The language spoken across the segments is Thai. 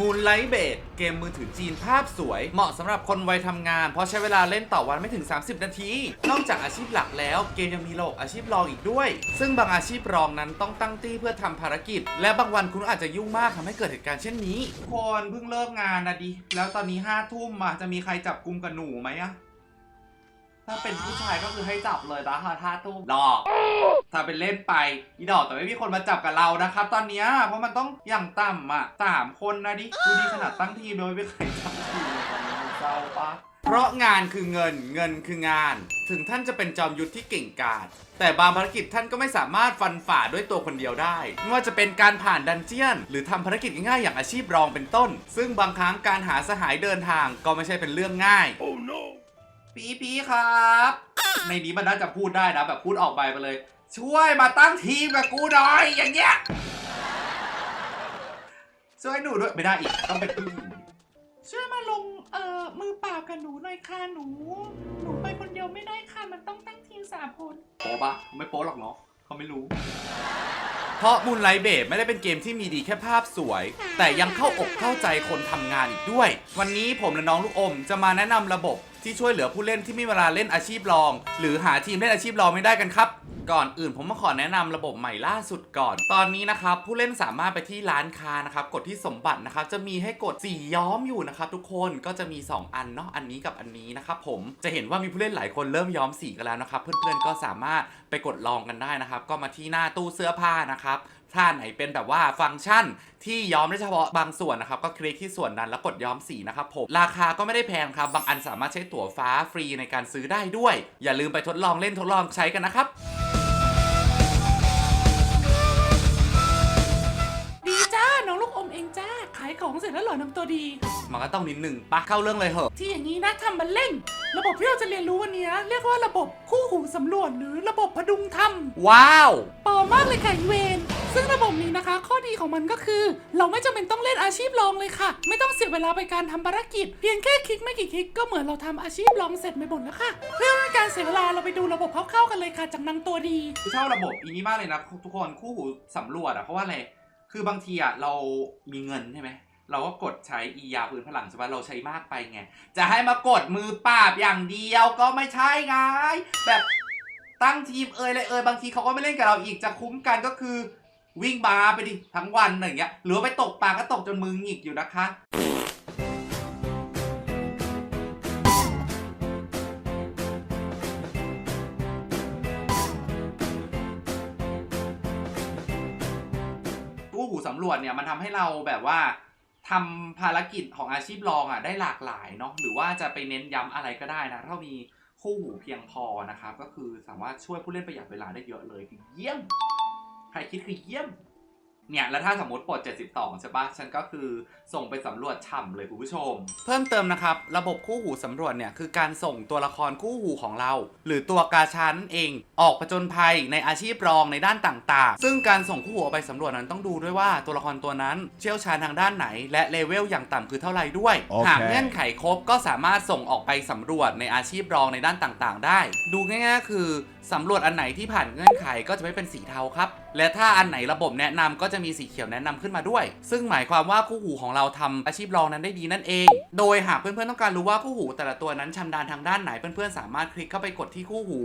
มูนไลท์เบดเกมมือถือจีนภาพสวย เหมาะสำหรับคนวัยทำงาน เพราะใช้เวลาเล่นต่อวันไม่ถึง 30 นาที นอกจากอาชีพหลักแล้ว เกมยังมีระบบอาชีพรองอีกด้วย ซึ่งบางอาชีพรองนั้นต้องตั้งตี้เพื่อทำภารกิจ และบางวันคุณอาจจะยุ่งมากทำให้เกิดเหตุการณ์เช่นนี้คนเพิ่งเลิกงานนะดิแล้วตอนนี้ห้าทุ่มอะจะมีใครจับกลุ่มกับหนูไหมอะ ถ้าเป็นผู้ชายก็คือให้จับเลยนะห้าทุ่มหลอก ถ้าเป็นเล่นไปอีดอกแต่ไม่มีคนมาจับกับเรานะครับ ตอนเนี้ยเพราะมันต้องอย่างต่ำอะสามคนนะดิดูดีขนาดตั้งทีมโดยไม่เคยจับทีมเศร้าปะเพราะงานคือเงินเงินคืองาน ถึงท่านจะเป็นจอมยุทธที่เก่งกาจแต่บางภารกิจท่านก็ไม่สามารถฟันฝ่าด้วยตัวคนเดียวได้ไม่ว่าจะเป็นการผ่านดันเจียน หรือทำภารกิจง่ายๆอย่างอาชีพรองเป็นต้น ซึ่งบางครั้งการหาสหายเดินทางก็ไม่ใช่เป็นเรื่องง่าย ปีปีครับ ในนี้มันน่าจะพูดได้นะ แบบพูดออกไปไปเลย ช่วยมาตั้งทีมกับกูหน่อยอย่างเงี้ยช่วยหนูด้วยไม่ได้อีกต้องเป็นผู้หญิงช่วยมาลงเอ่อมือเปล่ากับหนูหน่อยค่ะหนู หนูไปคนเดียวไม่ได้ค่ะมันต้องตั้งทีมสามคนโป๊ปะไม่โป๊หรอกเนาะเขาไม่รู้ เพราะมูนไลเบ e ไม่ได้เป็นเกมที่มีดีแค่ภาพสวย แต่ยังเข้าอกเข้าใจคนทำงานอีกด้วย วันนี้ผมและน้องลูกอมจะมาแนะนำระบบที่ช่วยเหลือผู้เล่นที่ไม่มีเวลาเล่นอาชีพรอง หรือหาทีมเล่นอาชีพรองไม่ได้กันครับ ก่อนอื่นผมมาขอแนะนำระบบใหม่ล่าสุดก่อน ตอนนี้นะครับผู้เล่นสามารถไปที่ร้านค้านะครับกดที่สมบัตินะครับจะมีให้กดสีย้อมอยู่นะครับทุกคนก็จะมี 2 อันเนาะอันนี้กับอันนี้นะครับผมจะเห็นว่ามีผู้เล่นหลายคนเริ่มย้อมสีกันแล้วนะครับเพื่อนๆก็สามารถไปกดลองกันได้นะครับก็มาที่หน้าตู้เสื้อผ้านะครับถ้าไหนเป็นแบบว่าฟังก์ชันที่ย้อมได้เฉพาะบางส่วนนะครับ ก็คลิกที่ส่วนนั้นแล้วกดย้อมสีนะครับผมราคาก็ไม่ได้แพงครับ บางอันสามารถใช้ตั๋วฟ้าฟรีในการซื้อได้ด้วย อย่าลืมไปทดลองเล่นทดลองใช้กันนะครับ องลูกอมเองจ้า ขายของเสร็จแล้วเหรอน้ำตัวดี มันก็ต้องนิดหนึ่งปะเข้าเรื่องเลยเหอะ ที่อย่างนี้นะทำบันเล่งระบบที่เราจะเรียนรู้วันนี้เรียกว่าระบบคู่หูสำรวจหรือระบบพดุงธรรมว้าว ปอมากเลยค่ะอีเวนซึ่งระบบนี้นะคะ ข้อดีของมันก็คือ เราไม่จำเป็นต้องเล่นอาชีพรองเลยค่ะ ไม่ต้องเสียเวลาไปการทำภารกิจ เพียงแค่คลิกไม่กี่คลิกก็เหมือนเราทำอาชีพรองเสร็จไปหมดแล้วค่ะ เพื่อไม่ให้การเสียเวลาเราไปดูระบบคร่าวๆกันเลยค่ะจากนางตัวดี คือชอบระบบอีนี้มากเลยนะทุกคนคู่หูสำรวจอะเพราะว่าอะไร คือบางทีอะเรามีเงินใช่ไหมเราก็กดใช้อียาพื้นพลังใช่ปะเราใช้มากไปไง จะให้มากดมือปราบอย่างเดียวก็ไม่ใช่ไง แบบตั้งทีมเอยเลยเอยบางทีเขาก็ไม่เล่นกับเราอีกจะคุ้มกันก็คือ วิ่งบาร์ไปดิทั้งวันอะไรอย่างเงี้ยหรือว่าไปตกปลาก็ตกจนมือหงิกอยู่นะคะ กู้หูสำรวจเนี่ยมันทำให้เราแบบว่าทำภารกิจของอาชีพรองอะได้หลากหลายเนาะหรือว่าจะไปเน้นย้ำอะไรก็ได้นะถ้ามีคู่หูเพียงพอนะครับก็คือสามารถช่วยผู้เล่นประหยัดเวลาได้เยอะเลยคือเยี่ยม ใครคิดคือเยี่ยม เนี่ยแล้วถ้าสมมติปลด 72 ใช่ปะฉันก็คือส่งไปสำรวจฉ่ำเลยคุณผู้ชม เพิ่มเติมนะครับ ระบบคู่หูสำรวจเนี่ย คือการส่งตัวละครคู่หูของเรา หรือตัวกาชานั่นเอง ออกผจญภัยในอาชีพรองในด้านต่างๆ ซึ่งการส่งคู่หูออกไปสำรวจนั้นต้องดูด้วยว่าตัวละครตัวนั้นเชี่ยวชาญทางด้านไหน และเลเวลอย่างต่ำคือเท่าไหร่ด้วยโอเคหากเงื่อนไขครบก็สามารถส่งออกไปสำรวจในอาชีพรองในด้านต่างๆ ได้ ดูง่ายๆคือสำรวจอันไหนที่ผ่านเงื่อนไขก็จะไม่เป็นสีเทาครับ และถ้าอันไหนระบบแนะนำก็จะมีสีเขียวแนะนำขึ้นมาด้วย ซึ่งหมายความว่าคู่หูของเราทำอาชีพรองนั้นได้ดีนั่นเอง โดยหากเพื่อนๆต้องการรู้ว่าคู่หูแต่ละตัวนั้นชำนาญทางด้านไหนเพื่อนๆสามารถคลิกเข้าไปกดที่คู่หู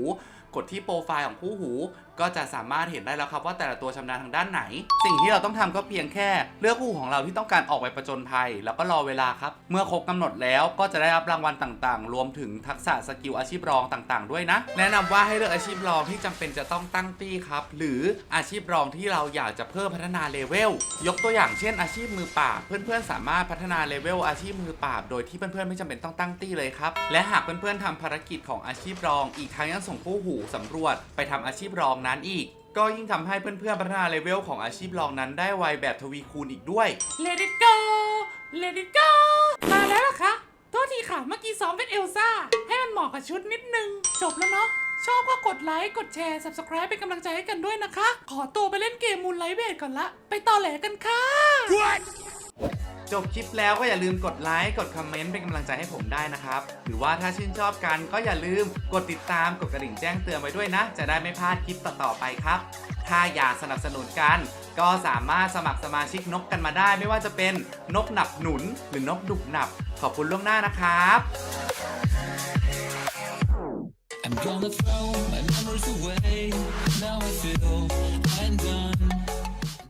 กดที่โปรไฟล์ของคู่หู ก็จะสามารถเห็นได้แล้วครับว่าแต่ละตัวชำนาญทางด้านไหน สิ่งที่เราต้องทำก็เพียงแค่ เลือกคู่ของเราที่ต้องการออกไปประจนภัย แล้วก็รอเวลาครับ เมื่อครบกำหนดแล้วก็จะได้รับรางวัลต่างๆ รวมถึงทักษะสกิลอาชีพรองต่าง ๆ ด้วยนะ แนะนำว่าให้เลือกอาชีพรองที่จำเป็นจะต้องตั้งตี้ครับหรืออาชีพรองที่เราอยากจะเพิ่มพัฒนาเลเวลยกตัวอย่างเช่น อาชีพมือปราบเพื่อนๆสามารถพัฒนาเลเวลอาชีพมือปราบโดยที่เพื่อนๆไม่จำเป็นต้องตั้งตี้เลยครับและหากเพื่อนๆทำภารกิจของอาชีพรอง อีกทั้งยังส่งคู่หูสำรวจ ไปทำอาชีพรองนั้นอีก ก็ยิ่งทำให้เพื่อนๆพัฒนาเลเวลของอาชีพรองนั้นได้ไวแบบทวีคูณอีกด้วย Let it go Let it go มาแล้วเหรอคะโทษทีค่ะ เมื่อกี้ซ้อมเป็นเอลซ่า ให้มันเหมาะกับชุดนิดนึง จบแล้วเนาะ ชอบก็กดไลค์ กดแชร์ subscribe เป็นกำลังใจให้กันด้วยนะคะ ขอตัวไปเล่นเกมมูลไลท์เบดก่อนละ ไปต่อแหลกันค่ะ จบคลิปแล้วก็อย่าลืมกดไลค์กดคอมเมนต์เป็นกำลังใจให้ผมได้นะครับ หรือว่าถ้าชื่นชอบกันก็อย่าลืมกดติดตามกดกระดิ่งแจ้งเตือนไว้ด้วยนะ จะได้ไม่พลาดคลิปต่อๆไปครับ ถ้าอยากสนับสนุนกัน ก็สามารถสมัครสมาชิกนกกันมาได้ ไม่ว่าจะเป็นนกหนับหนุน หรือนกดุกหนับ ขอบคุณล่วงหน้านะครับ I'm gonna throw my memories away. Now I feel I'm done.